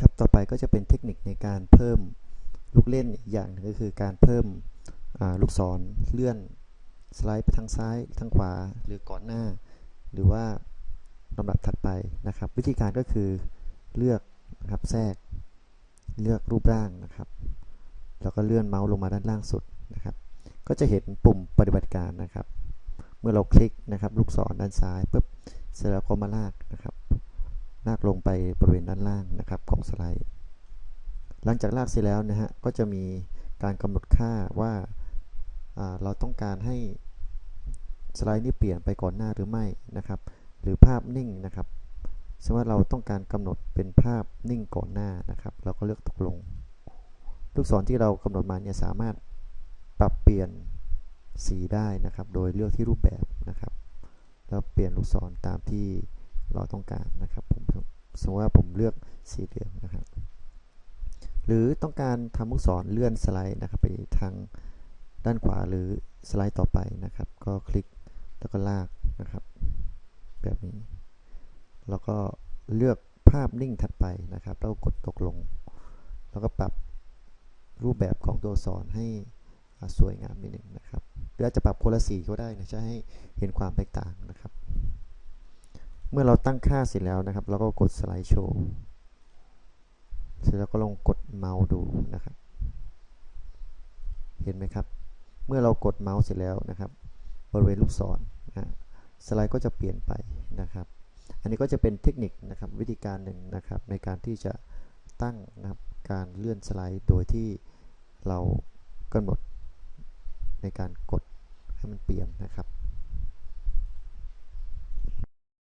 ครับต่อไปก็จะเป็นเทคนิคในการเพิ่มลูกเล่นอีกอย่างหนึงก็คือการเพิ่มลูกศรเลื่อนสไลด์ไปทางซ้ายทางขวาหรือก่อนหน้า หรือว่าลำดับถัดไปนะครับ วิธีการก็คือเลือกนะครับแทรกเลือกรูปร่างนะครับ แล้วก็เลื่อนเมาส์ลงมาด้านล่างสุดนะครับ ก็จะเห็นปุ่มปฏิบัติการนะครับ เมื่อเราคลิกนะครับ ลูกศรด้านซ้ายปุ๊บเสร็จแล้วก็มาลากนะครับ ไปบริเวณด้านล่างนะครับของสไลด์ หลังจากลากเสร็จแล้วนะฮะก็จะมีการกำหนดค่าว่าาเราต้องการให้สไลด์นี้เปลี่ยนไปก่อนหน้าหรือไม่นะครับ หรือภาพนิ่งนะครับสมมติว่าเราต้องการกำหนดเป็นภาพนิ่งก่อนหน้านะครับ เราก็เลือกตกลง ลูกศรที่เรากำหนดมาเนี่ยสามารถปรับเปลี่ยนสีได้นะครับ โดยเลือกที่รูปแบบนะครับ แล้วเปลี่ยนลูกศรตามที่เราต้องการนะครับ สมมติว่าผมเลือกสีเหลืองนะครับ หรือต้องการทำลูกศรเลื่อนสไลด์นะครับ ไปทางด้านขวาหรือสไลด์ต่อไปนะครับ ก็คลิกแล้วก็ลากนะครับ แบบนี้ แล้วก็เลือกภาพนิ่งถัดไปนะครับแล้วกดตกลง แล้วก็ปรับรูปแบบของตัวสอักษรให้อาสวยงามนิดหนึ่งนะครับหรืออาจจะปรับคนละสีก็ได้นะจะให้เห็นความแตกต่างนะครับ มื่อเราตั้งค่าเสร็จแล้วนะครับ เราก็กดสไลด์โชว์ เสร็จแล้วก็ลองกดเมาส์ดูนะครับ เห็นไหมครับ เมื่อเรากดเมาส์เสร็จแล้วนะครับ บริเวณลูกศรนะสไลด์ก็จะเปลี่ยนไปนะครับ อันนี้ก็จะเป็นเทคนิคนะครับวิธีการหนึ่งนะครับ ในการที่จะตั้งนะครับการเลื่อนสไลด์โดยที่เรากำหนดในการกดให้มันเปลี่ยนนะครับ